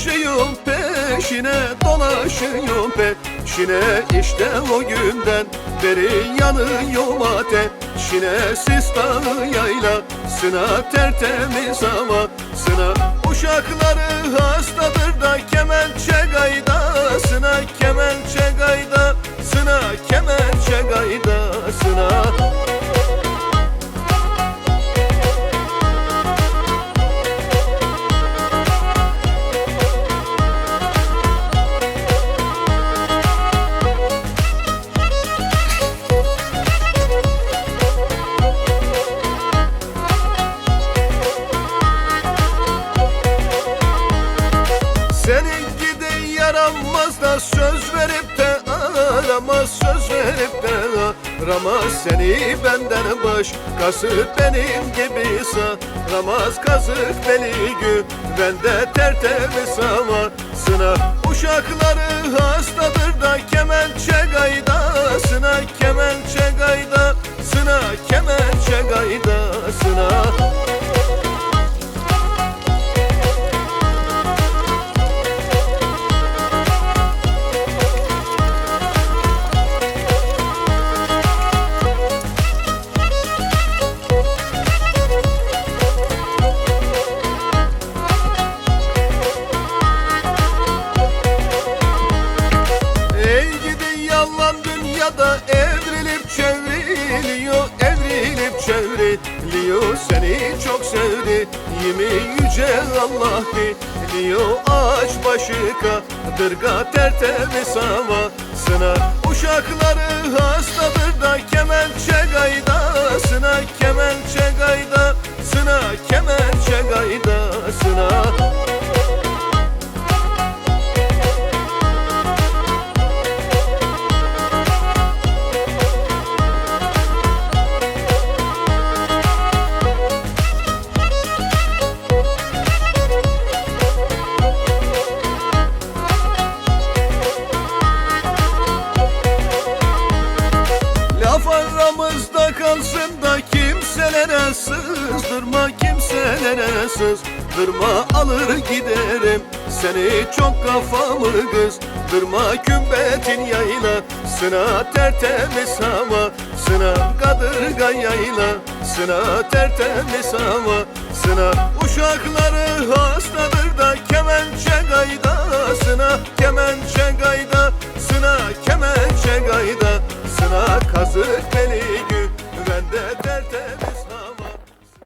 dolaşıyorum peşine dolaşıyorum peşine. İşte o günden beri yanıyorum ateşine Sistanı yaylasına tertemiz havasına Uşakları Senin gidi yaramaz da söz verip de aramaz Söz verip de aramaz Seni benden başkası benim gibi saramaz Kazık beli güvende tertemiz havasına Uşakları hastadır da kemençe gaydasına Kemençe gaydasına Kemençe gaydasına dünyada evrilip çevriliyor Evrilip çevriliyor. Seni çok sevdi Yemi yüce Allah biliyor. Ağaç başı kadırga tertemiz havasına. Uşakları hastadır da kemençe gaydasına Kemençe gaydasına Kemençe gaydasına kafasız Kırma alır giderim. Seni çok kafamı kız Kırma kübbetin yayla. Sına tertemiz hava Sına kadırga yayla. Sına tertemiz hava Sına uşakları hastadır da kemençe gaydasına Kemençe gaydasına